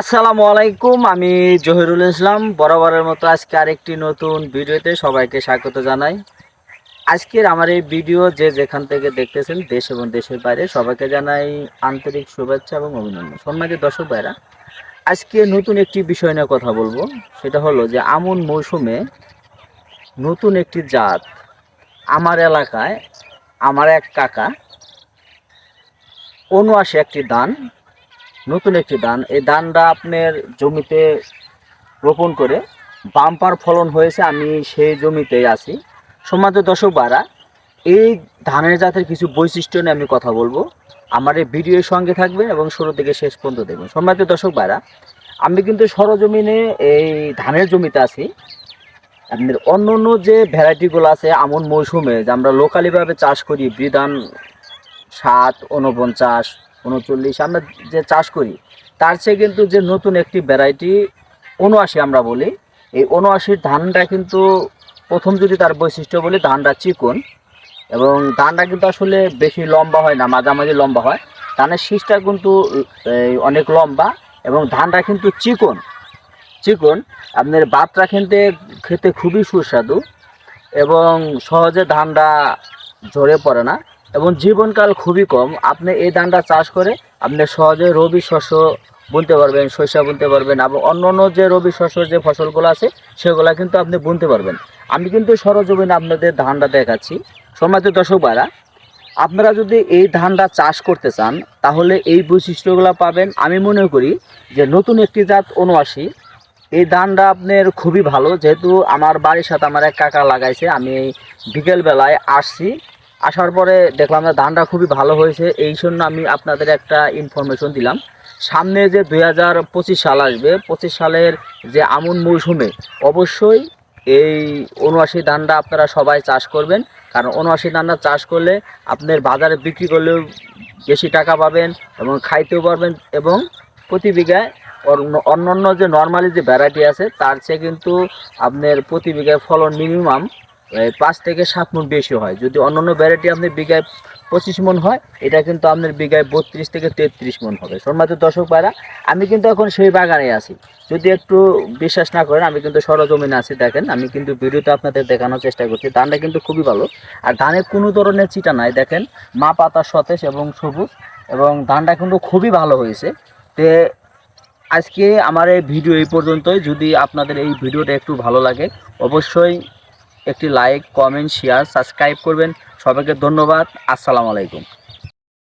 আসসালামু আলাইকুম, আমি জহিরুল ইসলাম, বরাবরের মতো আজকে আরেকটি নতুন ভিডিওতে সবাইকে স্বাগত জানাই। আজকের আমার এই ভিডিও যে যেখান থেকে দেখতেছেন, দেশ এবং দেশের বাইরে, সবাইকে জানাই আন্তরিক শুভেচ্ছা এবং অভিনন্দন। সম্মানিত দর্শক ভাইরা, আজকে নতুন একটি বিষয় নিয়ে কথা বলব। সেটা হলো যে, আমন মৌসুমে নতুন একটি জাত আমার এলাকায়, আমার এক কাকা উনআশি একটি দান নতুন একটি ধান। এই ধানটা আপনার জমিতে রোপণ করে বাম্পার ফলন হয়েছে, আমি সেই জমিতেই আছি। সমাজ দশক বারা এই ধানের জাতের কিছু বৈশিষ্ট্য নিয়ে আমি কথা বলব। আমার এই ভিডিওর সঙ্গে থাকবেন এবং শুরু থেকে শেষ পর্যন্ত দেখবেন। সম্মানিত দর্শক বারা আমি কিন্তু সরজমিনে এই ধানের জমিতে আছি। আপনার অন্য অন্য যে ভ্যারাইটিগুলো আছে, আমন মৌসুমে যে আমরা লোকালিভাবে চাষ করি, বিধান সাত উনপঞ্চাশ উনচল্লিশ আমরা যে চাষ করি, তার চেয়ে কিন্তু যে নতুন একটি ভ্যারাইটি উনআশি আমরা বলি। এই উনআশির ধানটা কিন্তু প্রথম যদি তার বৈশিষ্ট্য বলি, ধানটা চিকন এবং ধানটা কিন্তু আসলে বেশি লম্বা হয় না, মাঝামাঝি লম্বা হয়। ধানের শীষটা কিন্তু অনেক লম্বা এবং ধানটা কিন্তু চিকন। চিকন, আপনার ভাতটা খেতে খেতে খুবই সুস্বাদু এবং সহজে ধানটা ঝরে পড়ে না। এবং জীবনকাল খুবই কম। আপনি এই ধানটা চাষ করে আপনি সহজে রবি শস্য বুনতে পারবেন শস্য বুনতে পারবেন এবং অন্য অন্য যে রবি শস্য যে ফসলগুলো আছে, সেগুলো কিন্তু আপনি বুনতে পারবেন। আমি কিন্তু সরজমিনে আপনাদের ধানটা দেখাচ্ছি। সম্মানিত দর্শক ভাইরা, আপনারা যদি এই ধানটা চাষ করতে চান, তাহলে এই বৈশিষ্ট্যগুলো পাবেন। আমি মনে করি যে নতুন একটি জাত উনআশি এই ধানটা আপনার খুবই ভালো। যেহেতু আমার বাড়ির সাথে আমার এক কাকা লাগাইছে, আমি বিকেলবেলায় আসছি। আসার পরে দেখলাম যে ধানটা খুবই ভালো হয়েছে। এই জন্য আমি আপনাদের একটা ইনফরমেশন দিলাম। সামনে যে দুই হাজার পঁচিশ সাল আসবে, পঁচিশ সালের যে আমন মৌসুমে অবশ্যই এই উনআশি ধানটা আপনারা সবাই চাষ করবেন। কারণ উনআশি ধানটা চাষ করলে আপনার বাজারে বিক্রি করলেও বেশি টাকা পাবেন এবং খাইতেও পারবেন এবং প্রতি বিঘায় অন্য, অন্যান্য যে নর্মালি যে ভ্যারাইটি আছে, তার চেয়ে কিন্তু আপনার প্রতি বিঘায় ফলন মিনিমাম পাঁচ থেকে সাত মন বেশি হয়। যদি অন্যান্য ভ্যারাইটি আপনার বিঘায় পঁচিশ মন হয়, এটা কিন্তু আপনার বিঘায় বত্রিশ থেকে তেত্রিশ মন হবে। সম্মানিত দর্শক ভাইরা, আমি কিন্তু এখন সেই বাগানে আছি। যদি একটু বিশ্বাস না করেন, আমি কিন্তু সরজমিনে আছি, দেখেন, আমি কিন্তু ভিডিওতে আপনাদের দেখানোর চেষ্টা করছি। ধানটা কিন্তু খুবই ভালো। আর ধানে কোনো ধরনের চিটা নাই, দেখেন, মা পাতা সতেজ এবং সবুজ, এবং ধানটা কিন্তু খুবই ভালো হয়েছে। তে আজকে আমার এই ভিডিও এই পর্যন্তই। যদি আপনাদের এই ভিডিওটা একটু ভালো লাগে, অবশ্যই একটি লাইক কমেন্ট শেয়ার সাবস্ক্রাইব করবেন। সবাইকে ধন্যবাদ। আসসালামু আলাইকুম।